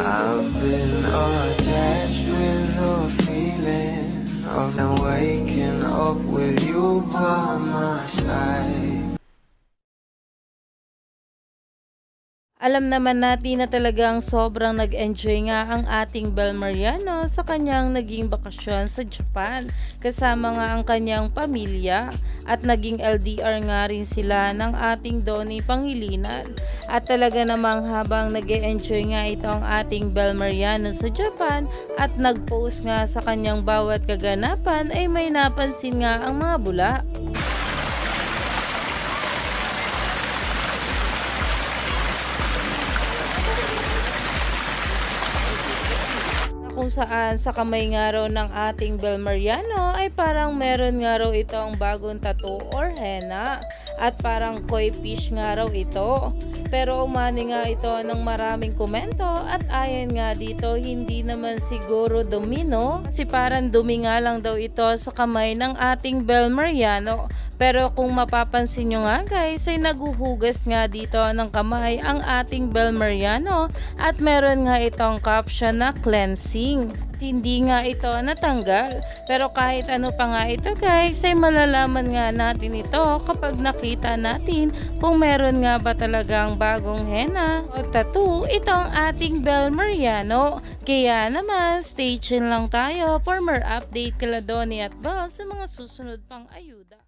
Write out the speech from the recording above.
I've been attached with the feeling of them waking up with you by my side. Alam naman natin na talagang sobrang nag-enjoy nga ang ating Bel Mariano sa kanyang naging bakasyon sa Japan kasama nga ang kanyang pamilya at naging LDR nga rin sila ng ating Donnie Pangilinan. At talaga namang habang nag enjoy nga itong ating Bel Mariano sa Japan at nag-post nga sa kanyang bawat kaganapan ay may napansin nga ang mga bula kung saan sa kamay nga raw ng ating Bel Mariano ay parang meron nga raw itong bagong tattoo or henna at parang koi fish nga raw ito. Pero umani nga ito ng maraming komento at ayon nga dito hindi naman siguro domino kasi parang dumi nga lang daw ito sa kamay ng ating Bel Mariano. Pero kung mapapansin nyo nga guys ay naguhugas nga dito ng kamay ang ating Bel Mariano at meron nga itong caption na cleansing. Hindi nga ito natanggal. Pero kahit ano pa nga ito guys ay malalaman nga natin ito kapag nakita natin kung meron nga ba talagang bagong henna o tattoo itong ating Bel Mariano. Kaya naman stay tuned lang tayo for more update kala Donnie at Bel sa mga susunod pang ayuda.